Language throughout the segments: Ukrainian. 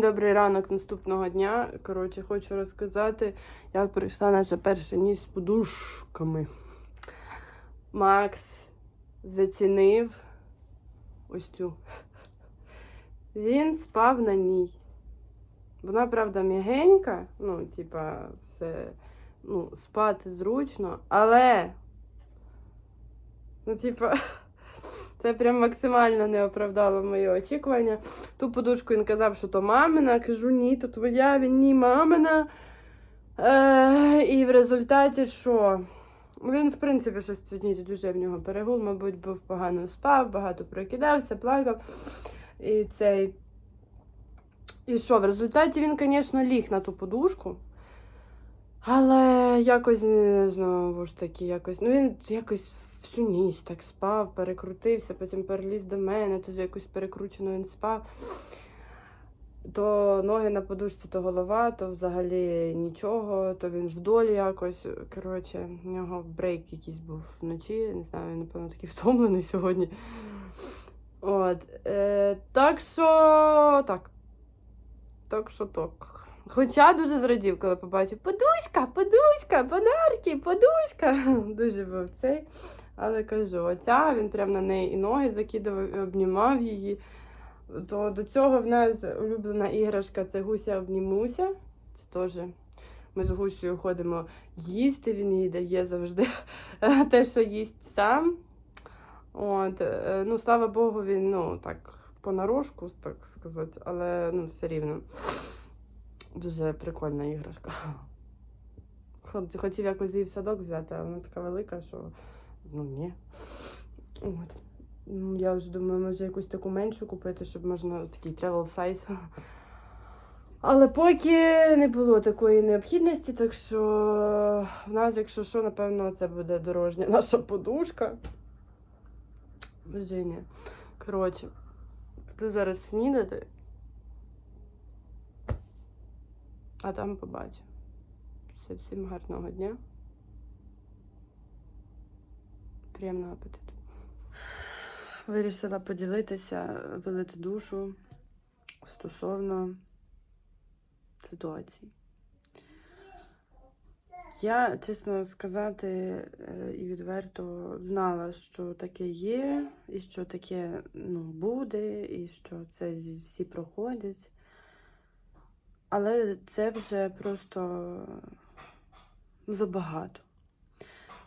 Добрий ранок наступного дня. Коротше, хочу розказати, як пройшла наша перша ніч з подушками. Макс зацінив ось цю. Він спав на ній. Вона, правда, м'ягенька, ну, типа, все, ну, спати зручно, але. Ну, типа. Це прям максимально не оправдало мої очікування. Ту подушку він казав, що то мамина. Кажу, ні, то твоя, він ні, мамина. Е, і в результаті що? Він, в принципі, щось цю ніч дуже в нього перегул, мабуть, був погано спав, багато прокидався, плакав. І цей. І що, в результаті він, звісно, ліг на ту подушку. Але якось е, знову ж таки, якось. Ну він якось всю так спав, перекрутився, потім переліз до мене, теж якось перекручено він спав. То ноги на подушці, то голова, то взагалі нічого, то він вдолі якось. Коротше, в нього брейк якийсь був вночі. Не знаю, він, напевно, такий втомлений сьогодні. От. Е, так що так. Так що так. Хоча дуже зрадів, коли побачив подуська, подуська, подарки, подуська. Дуже був цей. Але кажу, оця він прям на неї і ноги закидав, і обнімав її. То до цього в нас улюблена іграшка це гуся обнімуся. Це теж ми з гусею ходимо їсти, він їй дає завжди те, що їсть сам. От, е, ну, слава Богу, він ну, так понарошку, так сказати, але ну, все рівно. Дуже прикольна іграшка. Хотів якось її в садок взяти, а вона така велика, що ну ні. От. Я вже думаю, може якусь таку меншу купити, щоб можна такий travel size. Але поки не було такої необхідності, так що в нас, якщо що, напевно, це буде дорожня наша подушка. Женя. Коротше, буду зараз снідати. А там побачимо. Все, всім гарного дня. Приємного апетиту. Вирішила поділитися, вилити душу стосовно ситуації. Я, чесно сказати, е, і відверто знала, що таке є, і що таке ну, буде, і що це всі проходять. Але це вже просто забагато.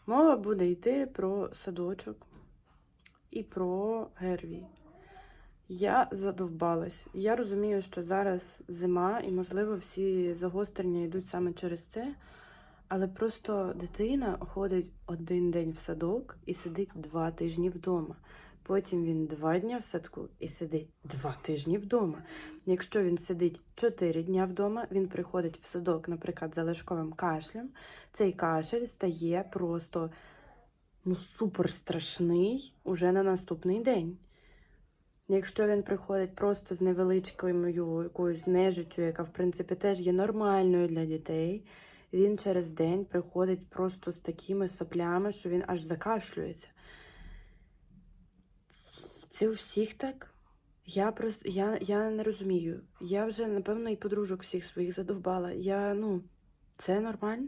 Мова буде йти про садочок і про Герві. Я задовбалась. Я розумію, що зараз зима, і, можливо, всі загострення йдуть саме через це. Але просто дитина ходить один день в садок і сидить два тижні вдома. Потім він два дні в садку і сидить два тижні вдома. Якщо він сидить чотири дня вдома, він приходить в садок, наприклад, за лишковим кашлем. Цей кашель стає просто ну, супер страшний уже на наступний день. Якщо він приходить просто з невеличкою якоюсь нежиттю, яка в принципі теж є нормальною для дітей, він через день приходить просто з такими соплями, що він аж закашлюється. Це у всіх так? Я просто я, я не розумію. Я вже, напевно, і подружок всіх своїх задовбала. Я, ну, це нормально.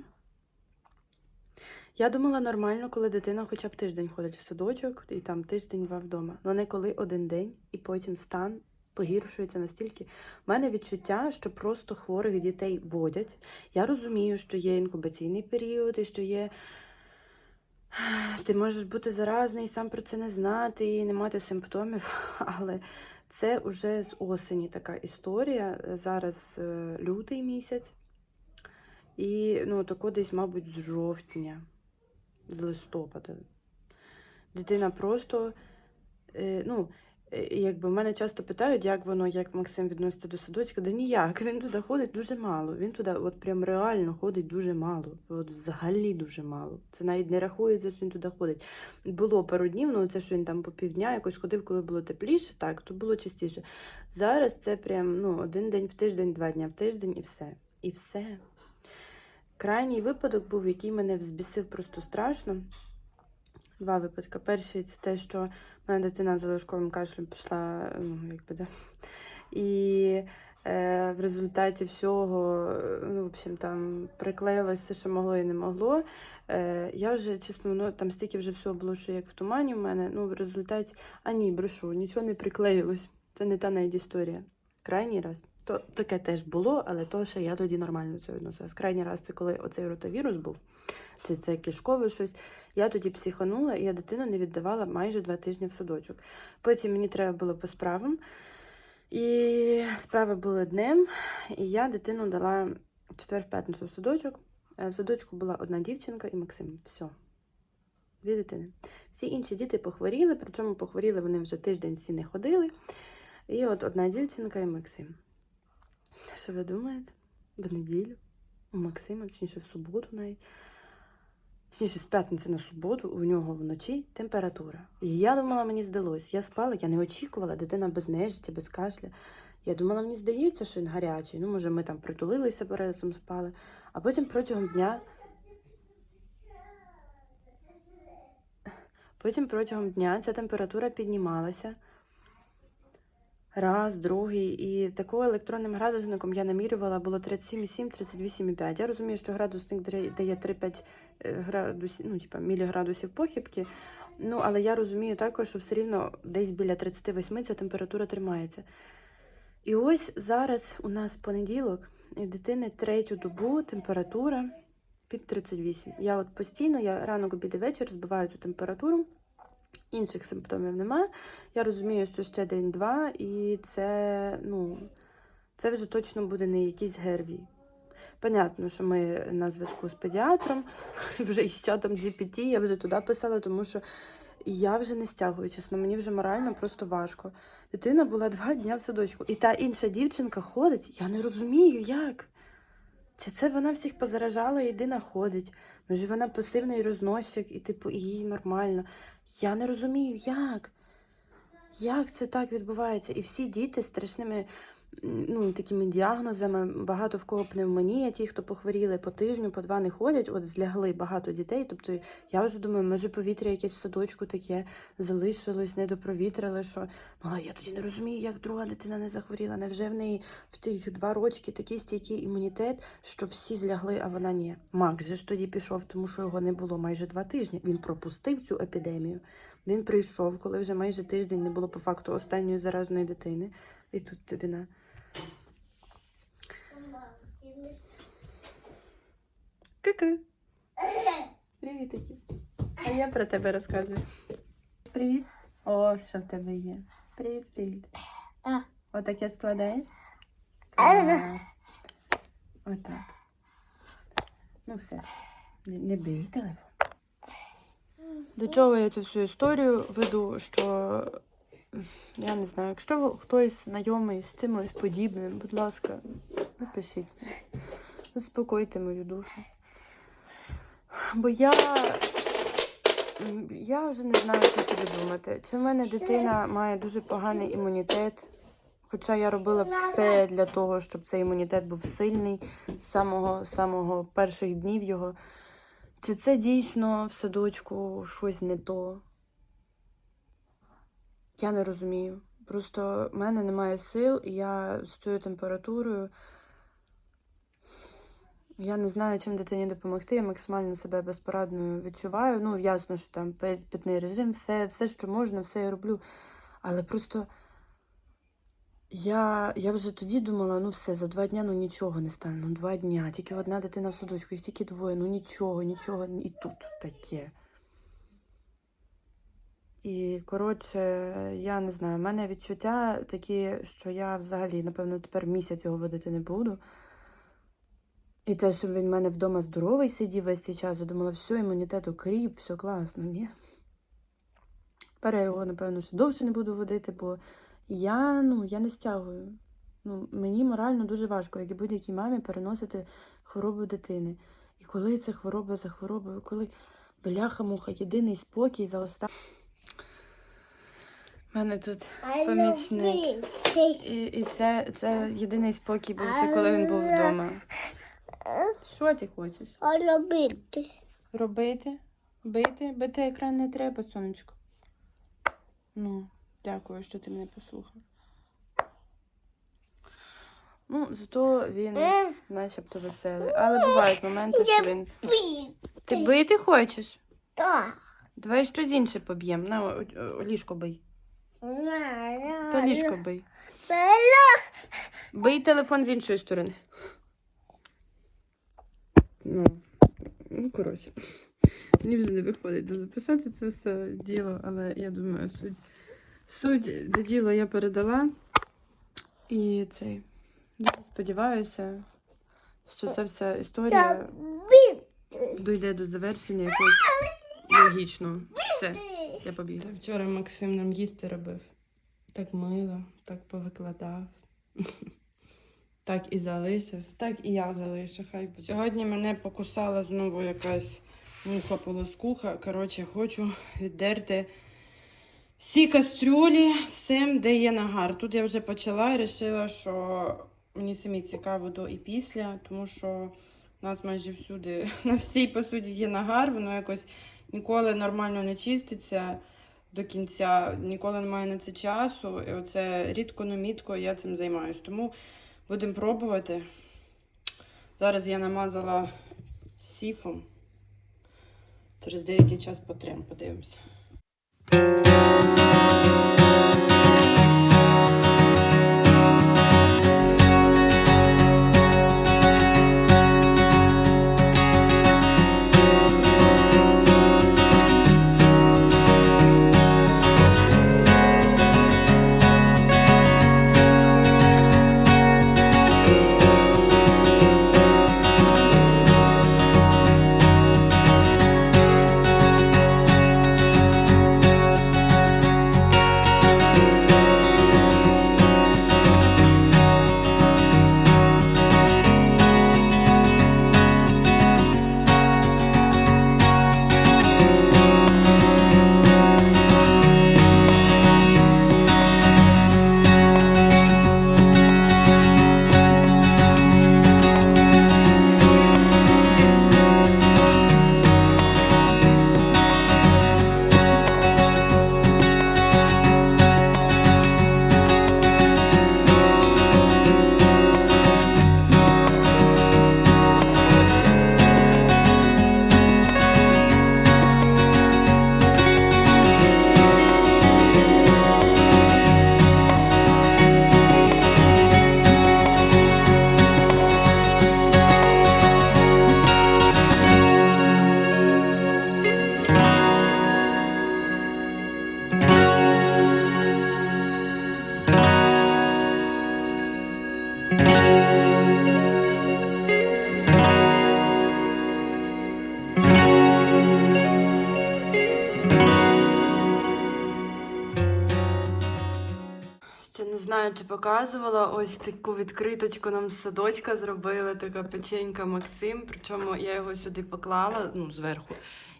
Я думала нормально, коли дитина хоча б тиждень ходить в садочок і там тиждень-два вдома. Ну не коли один день і потім стан погіршується настільки. У мене відчуття, що просто хворих дітей водять. Я розумію, що є інкубаційний період і що є. Ти можеш бути заразний і сам про це не знати і не мати симптомів, але це вже з осені така історія. Зараз е, лютий місяць. І ну, тако десь, мабуть, з жовтня, з листопада. Дитина просто, е, ну, якби мене часто питають, як воно, як Максим відноситься до садочка. Да ніяк, він туди ходить дуже мало. Він туди от прям реально ходить дуже мало. От взагалі дуже мало. Це навіть не рахується, що він туди ходить. Було пару днів, ну це що він там по півдня якось ходив, коли було тепліше, так, то було частіше. Зараз це прям ну, один день в тиждень, два дні в тиждень і все. І все. Крайній випадок був, який мене взбісив просто страшно. Два випадки. Перший це те, що мене дитина з залишковим кашлем пішла, ну, як би, да. І е, в результаті всього, ну, в общем, там приклеїлось все, що могло і не могло. Е, я вже, чесно, ну, там стільки вже всього було, що як в тумані в мене, ну, в результаті, а ні, брешу, нічого не приклеїлось. Це не та навіть історія. Крайній раз. То таке теж було, але то, що я тоді нормально це відносилась. Крайній раз це коли оцей ротавірус був, чи це кишкове щось. Я тоді психанула, і я дитину не віддавала майже два тижні в садочок. Потім мені треба було по справам. І справи були днем, і я дитину дала четвер в п'ятницю в садочок. Е, В садочку була одна дівчинка і Максим. Все. Дві дитини. Всі інші діти похворіли, причому похворіли вони вже тиждень всі не ходили. І от одна дівчинка і Максим. Що ви думаєте? В неділю у Максима, точніше в суботу навіть. Точніше, з п'ятниці на суботу у нього вночі температура. І я думала, мені здалось. Я спала, я не очікувала, дитина без нежиття, без кашля. Я думала, мені здається, що він гарячий. Ну, може, ми там притулилися разом спали. А потім протягом дня. Потім протягом дня ця температура піднімалася. Раз, другий. І такого електронним градусником я намірювала було 37,7, 38,5. Я розумію, що градусник дає дає 3-5 градусів, ну, типа, міліградусів похибки. Ну, але я розумію також, що все рівно десь біля 38 ця температура тримається. І ось зараз у нас понеділок, і в дитини третю добу температура під 38. Я от постійно, я ранок обід вечір збиваю цю температуру. Інших симптомів немає. Я розумію, що ще день-два, і це, ну, це вже точно буде не якийсь гервій. Понятно, що ми на зв'язку з педіатром, вже із чатом GPT, я вже туди писала, тому що я вже не стягую, чесно, мені вже морально просто важко. Дитина була два дня в садочку, і та інша дівчинка ходить, я не розумію, як. Чи це вона всіх позаражала і єдина ходить? Може, вона пасивний розносчик, і типу, їй нормально. Я не розумію, як. Як це так відбувається? І всі діти страшними ну, такими діагнозами, багато в кого пневмонія, ті, хто похворіли по тижню, по два не ходять, от злягли багато дітей. Тобто я вже думаю, може повітря якесь в садочку таке залишилось, не допровітрили, що ну, я тоді не розумію, як друга дитина не захворіла. Невже в неї в тих два рочки такий стійкий імунітет, що всі злягли, а вона ні. Макс же ж тоді пішов, тому що його не було майже два тижні. Він пропустив цю епідемію. Він прийшов, коли вже майже тиждень не було по факту останньої заразної дитини. І тут тобі на. Ку-ку. Привітики. А я про тебе розказую. Привіт. О, що в тебе є? Привіт, привіт. А. Отаке складаєш? Отак. Ну все. Не, не бий телефон. До чого я цю всю історію веду, що я не знаю, якщо хтось знайомий з чимось подібним, будь ласка, напишіть. Заспокойте мою душу. Бо я. Я вже не знаю, що собі думати. Чи в мене дитина має дуже поганий імунітет, хоча я робила все для того, щоб цей імунітет був сильний з самого, самого перших днів його. Чи це дійсно в садочку щось не то? Я не розумію. Просто в мене немає сил, і я з цією температурою. Я не знаю, чим дитині допомогти. Я максимально себе безпорадною відчуваю. Ну, ясно, що там питний режим, все, все, що можна, все я роблю. Але просто я, я вже тоді думала, ну все, за два дня ну нічого не стане. Ну, два дня, тільки одна дитина в садочку, і тільки двоє, ну нічого, нічого, і тут таке. І, коротше, я не знаю, в мене відчуття такі, що я взагалі, напевно, тепер місяць його водити не буду. І те, що він в мене вдома здоровий сидів весь цей час, я думала, все, імунітет окріп, все класно, ні. Тепер я його, напевно, ще довше не буду водити, бо я, ну, я не стягую. Ну, мені морально дуже важко, як і будь-якій мамі, переносити хворобу дитини. І коли це хвороба за хворобою, коли бляха-муха, єдиний спокій за останні. У мене тут помічник. І, і це, це єдиний спокій був, це коли він був вдома. Що ти хочеш? Робити. Робити? Бити? Бити екран не треба, сонечко. Ну, дякую, що ти мене послухав. Ну, зато він Е, начебто веселий. Але бувають моменти, що він. Ти бити хочеш? Так. Давай щось інше поб'ємо. На ліжко бий. Та ліжко бий. Бий телефон з іншої сторони. Ну, ну коротше. Мені вже не виходить дозаписати це все діло, але я думаю, суть, суть до діла я передала. І цей. Дуже сподіваюся, що ця вся історія дійде до завершення якось логічно. Все, я побігла. Вчора Максим нам їсти робив. Так мило, так повикладав. Так і залишив, так і я залишу. Хай буде. Сьогодні мене покусала знову якась муха полоскуха. Коротше, хочу віддерти всі кастрюлі, всім, де є нагар. Тут я вже почала і вирішила, що мені самі цікаво до і після, тому що у нас майже всюди, на всій посуді є нагар, воно якось ніколи нормально не чиститься до кінця, ніколи немає на це часу. І оце рідко номітко я цим займаюся. Тому будемо пробувати. Зараз я намазала сіфом. Через деякий час потрем, подивимося. Знаю, чи показувала. Ось таку відкриточку нам з садочка зробили, така печенька Максим. Причому я його сюди поклала, ну, зверху.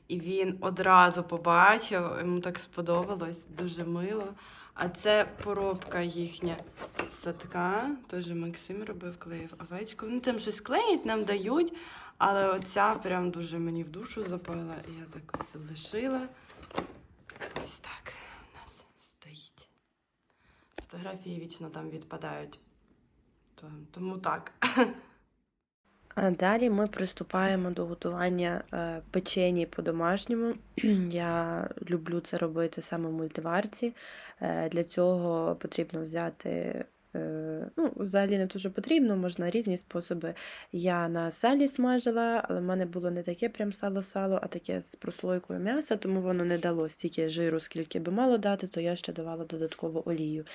І він одразу побачив, йому так сподобалось, дуже мило. А це поробка їхня садка. Теж Максим робив, клеїв овечку. Вони там щось клеять, нам дають. Але оця прям дуже мені в душу запала. І я так залишила. Ось так у нас стоїть. Фотографії вічно там відпадають. То- Тому так. А далі ми приступаємо до готування е, печені по-домашньому. Я люблю це робити саме в мультиварці. Е, Для цього потрібно взяти. Е, Ну, взагалі не дуже потрібно, можна різні способи. Я на салі смажила, але в мене було не таке прям сало-сало, а таке з прослойкою м'яса, тому воно не дало стільки жиру, скільки би мало дати, то я ще давала додатково олію.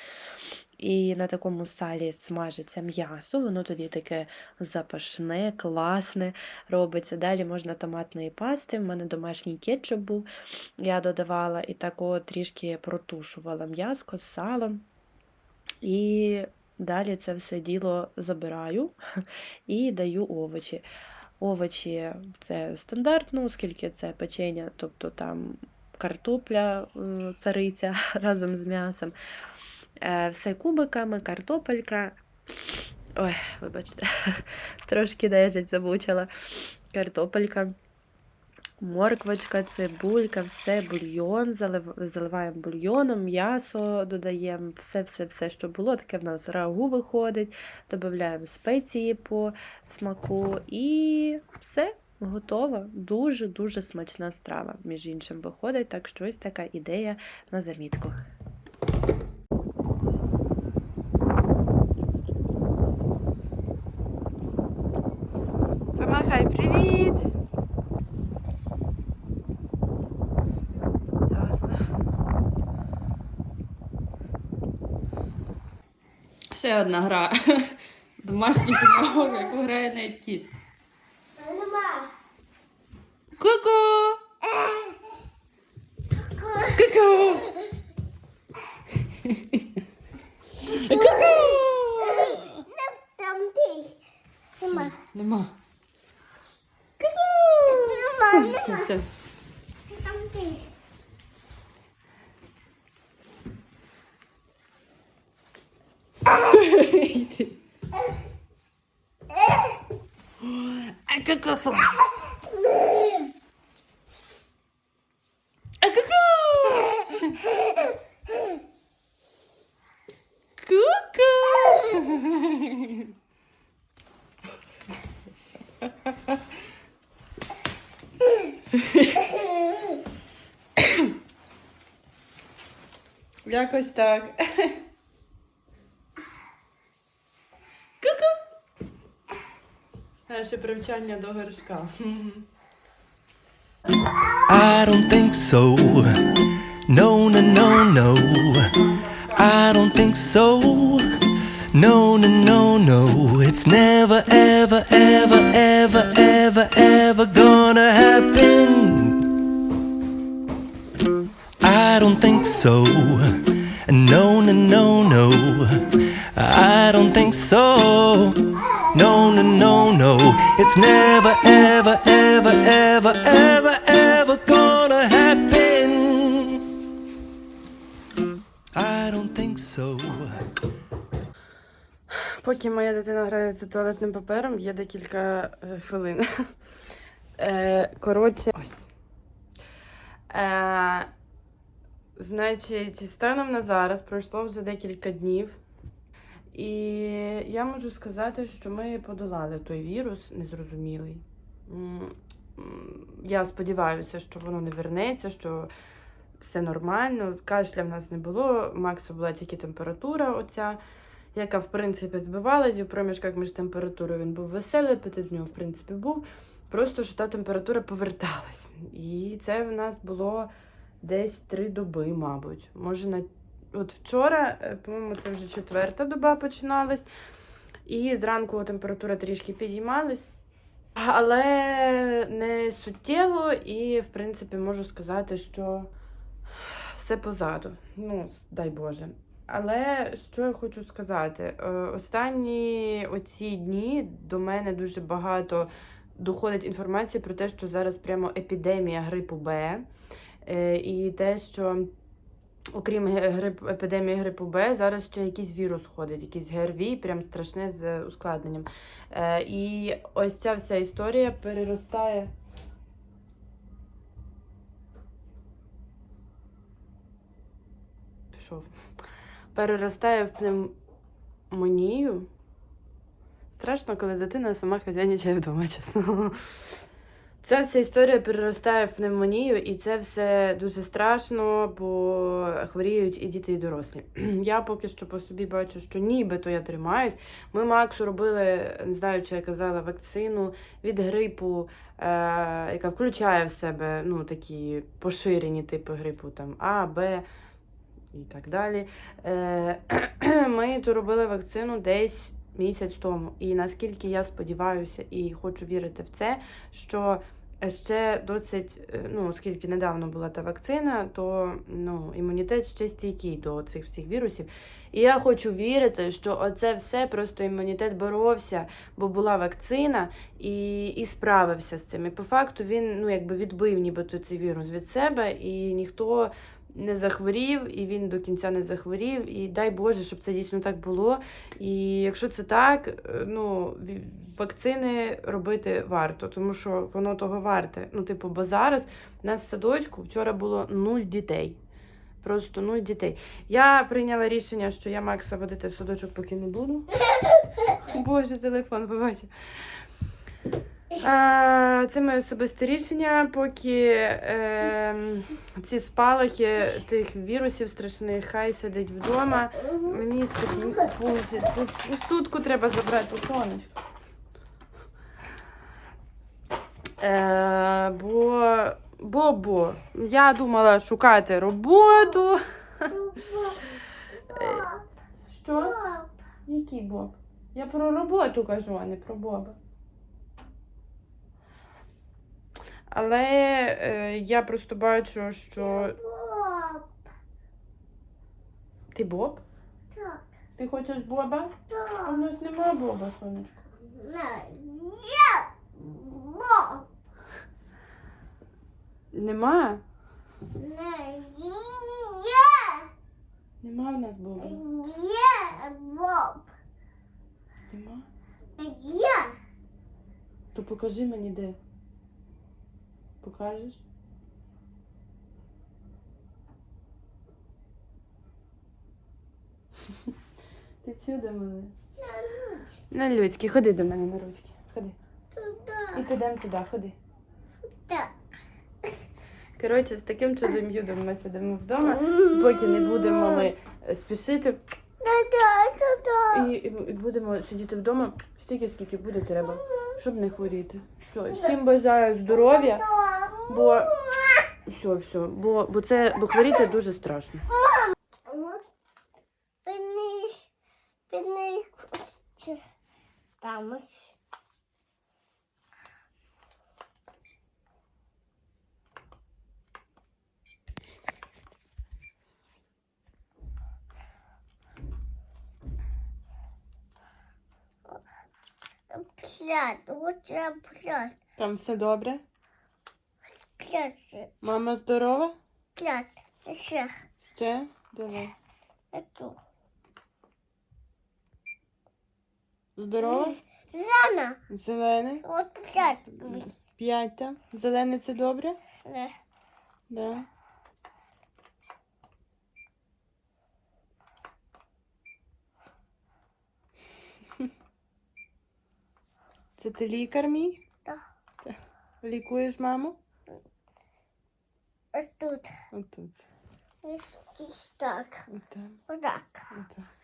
І на такому салі смажиться м'ясо, воно тоді таке запашне, класне робиться. Далі можна томатної пасти. В мене домашній кетчуп був, я додавала і тако трішки протушувала м'яско з салом. І далі це все діло забираю і даю овочі. Овочі це стандартно, оскільки це печення, тобто там картопля, е, цариця разом з м'ясом. Е, Все кубиками, картопелька. Ой, вибачте, трошки нежить замучила. Картопелька. Морквочка, цибулька, все, бульйон, заливаємо бульйоном, м'ясо додаємо, все-все-все, що було, таке в нас рагу виходить, додаємо спеції по смаку і все, готово. Дуже-дуже смачна страва, між іншим, виходить, так що ось така ідея на замітку. Помахай, привіт! Ясно. Ще одна гра. Домашній підмог, яку грає навіть кіт. Ку-ку! Ку-ку! Ку-ку! Нема, нема. Це, це. Там ти. Ку-ку! Ку-ку! Якось так. Наше привчання до горшка. I don't think so. No, no, no, no. I don't think so. No, no, no, no. It's never, ever, ever, ever, ever, ever gonna happen. I don't think so. No, no, no, no. I don't think so. No, no, no, no. It's never, ever, ever, ever, ever, ever gonna happen. I don't think so. Поки моя дитина грається туалетним папером, є декілька е, хвилин. Е, коротше. Е, значить, станом на зараз пройшло вже декілька днів. І я можу сказати, що ми подолали той вірус незрозумілий. Я сподіваюся, що воно не вернеться, що все нормально. Кашля в нас не було, Макса була тільки температура оця яка в принципі збивалась, і в проміжках між температурою він був веселий, апетит в нього, в принципі, був. Просто що та температура поверталась. І це в нас було десь три доби, мабуть. Може, на от вчора, е, по-моєму, це вже четверта доба починалась. І зранку температура трішки підіймалась. Але не суттєво, і, в принципі, можу сказати, що все позаду. Ну, дай Боже. Але що я хочу сказати? Е, Останні оці дні до мене дуже багато доходить інформації про те, що зараз прямо епідемія грипу Б. Е, І те, що окрім грип, епідемії грипу Б, зараз ще якийсь вірус ходить, якийсь ГРВІ, прям страшне з ускладненням. Е, І ось ця вся історія переростає. Пішов переростає в пневмонію. Страшно, коли дитина сама хазяйничає вдома, чесно. Ця вся історія переростає в пневмонію, і це все дуже страшно, бо хворіють і діти, і дорослі. Я поки що по собі бачу, що нібито я тримаюсь. Ми Максу робили, не знаю, чи я казала, вакцину від грипу, е, яка включає в себе ну, такі поширені типи грипу, там А, Б і так далі. Е, Ми ту робили вакцину десь місяць тому. І наскільки я сподіваюся і хочу вірити в це, що ще досить, е, ну, оскільки недавно була та вакцина, то ну, імунітет ще стійкий до цих всіх вірусів. І я хочу вірити, що оце все просто імунітет боровся, бо була вакцина і, і справився з цим. І по факту він ну, якби відбив нібито цей вірус від себе, і ніхто не захворів, і він до кінця не захворів. І дай Боже, щоб це дійсно так було. І якщо це так, е, ну вакцини робити варто, тому що воно того варте. Ну, типу, бо зараз в садочку вчора було нуль дітей. Просто нуль дітей. Я прийняла рішення, що я Макса водити в садочок поки не буду. Боже, телефон побачив. Е, Це моє особисте рішення, поки е, ці спалахи тих вірусів страшних хай сидить вдома. Мені спокійно пульсить. Сутку треба забрати сонечко. Е, бо, бо, бо я думала шукати роботу. Що? Який Боб? Я про роботу кажу, а не про Боба. Але е, я просто бачу, що. Боб. Ти Боб? Так, Ти хочеш Боба? Так. в нас нема Боба, сонечко. Не, є. Боб. Нема? Не, є. Нема в нас Боба. Є, Боб. Нема? Є. То покажи мені де. Покажеш? Ти сюди мене. На людські, ходи до мене на ручки. Ходи. І підемо туди, ходи. Так. Коротше, з таким чудом юдом ми сидимо вдома, поки не будемо ми спішити і, і будемо сидіти вдома стільки, скільки буде треба, щоб не хворіти. Все, всім бажаю здоров'я, бо все, все, бо, бо це бо хворіти дуже страшно. Там. П'ять, лучше п'ять, Там все добре? П'ять, Мама здорова? п'ять, ще, Ще? Давай. эту. Здорова? Зана, Зелене? от п'ять. П'ять. Зелене це добре? Не. Да. Це ти лікар мій? Так. Так. Лікуєш маму? Ось тут. Ось тут. Ось так. Отак. Отак.